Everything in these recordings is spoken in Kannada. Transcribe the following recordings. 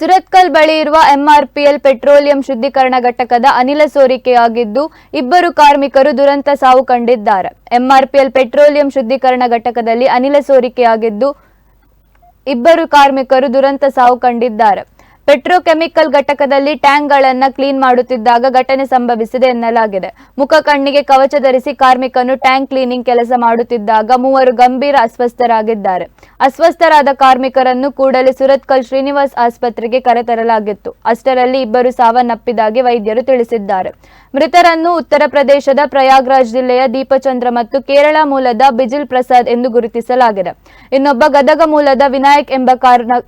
ಸುರತ್ಕಲ್ ಬಳಿ ಇರುವ ಎಂಆರ್ಪಿಎಲ್ ಪೆಟ್ರೋಲಿಯಂ ಶುದ್ಧೀಕರಣ ಘಟಕದ ಅನಿಲ ಸೋರಿಕೆಯಾಗಿದ್ದು, ಇಬ್ಬರು ಕಾರ್ಮಿಕರು ದುರಂತ ಸಾವು ಕಂಡಿದ್ದಾರೆ. ಎಂಆರ್ಪಿಎಲ್ ಪೆಟ್ರೋಲಿಯಂ ಶುದ್ಧೀಕರಣ ಘಟಕದಲ್ಲಿ ಅನಿಲ ಸೋರಿಕೆಯಾಗಿದ್ದು, ಇಬ್ಬರು ಕಾರ್ಮಿಕರು ದುರಂತ ಸಾವು ಕಂಡಿದ್ದಾರೆ. ಪೆಟ್ರೋಕೆಮಿಕಲ್ ಘಟಕದಲ್ಲಿ ಟ್ಯಾಂಕ್ಗಳನ್ನು ಕ್ಲೀನ್ ಮಾಡುತ್ತಿದ್ದಾಗ ಘಟನೆ ಸಂಭವಿಸಿದೆ ಎನ್ನಲಾಗಿದೆ. ಮುಖ ಕಣ್ಣಿಗೆ ಕವಚ ಧರಿಸಿ ಕಾರ್ಮಿಕನು ಟ್ಯಾಂಕ್ ಕ್ಲೀನಿಂಗ್ ಕೆಲಸ ಮಾಡುತ್ತಿದ್ದಾಗ ಮೂವರು ಗಂಭೀರ ಅಸ್ವಸ್ಥರಾಗಿದ್ದಾರೆ. ಅಸ್ವಸ್ಥರಾದ ಕಾರ್ಮಿಕರನ್ನು ಕೂಡಲೇ ಸುರತ್ಕಲ್ ಶ್ರೀನಿವಾಸ್ ಆಸ್ಪತ್ರೆಗೆ ಕರೆತರಲಾಗಿತ್ತು. ಅಷ್ಟರಲ್ಲಿ ಇಬ್ಬರು ಸಾವನ್ನಪ್ಪಿದಾಗಿ ವೈದ್ಯರು ತಿಳಿಸಿದ್ದಾರೆ. ಮೃತರನ್ನು ಉತ್ತರ ಪ್ರದೇಶದ ಪ್ರಯಾಗ್ರಾಜ್ ಜಿಲ್ಲೆಯ ದೀಪಚಂದ್ರ ಮತ್ತು ಕೇರಳ ಮೂಲದ ಬಿಜಿಲ್ ಪ್ರಸಾದ್ ಎಂದು ಗುರುತಿಸಲಾಗಿದೆ. ಇನ್ನೊಬ್ಬ ಗದಗ ಮೂಲದ ವಿನಾಯಕ್ ಎಂಬ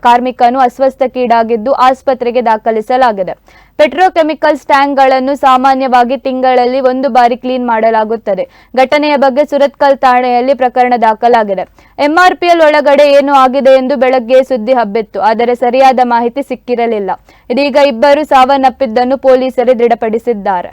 ಕಾರ್ಮಿಕನು ಅಸ್ವಸ್ಥಕ್ಕೀಡಾಗಿದ್ದು ಆಸ್ಪತ್ರೆಗೆ ದಾಖಲಿಸಲಾಗಿದೆ. ಪೆಟ್ರೋಕೆಮಿಕಲ್ಸ್ ಟ್ಯಾಂಕ್ಗಳನ್ನು ಸಾಮಾನ್ಯವಾಗಿ ತಿಂಗಳಲ್ಲಿ ಒಂದು ಬಾರಿ ಕ್ಲೀನ್ ಮಾಡಲಾಗುತ್ತದೆ. ಘಟನೆಯ ಬಗ್ಗೆ ಸುರತ್ಕಲ್ ಠಾಣೆಯಲ್ಲಿ ಪ್ರಕರಣ ದಾಖಲಾಗಿದೆ. ಎಂಆರ್ಪಿಎಲ್ ಒಳಗಡೆ ಏನು ಆಗಿದೆ ಎಂದು ಬೆಳಗ್ಗೆ ಸುದ್ದಿ ಹಬ್ಬಿತ್ತು. ಆದರೆ ಸರಿಯಾದ ಮಾಹಿತಿ ಸಿಕ್ಕಿರಲಿಲ್ಲ. ಇದೀಗ ಇಬ್ಬರು ಸಾವನ್ನಪ್ಪಿದ್ದನ್ನು ಪೊಲೀಸರು ದೃಢಪಡಿಸಿದ್ದಾರೆ.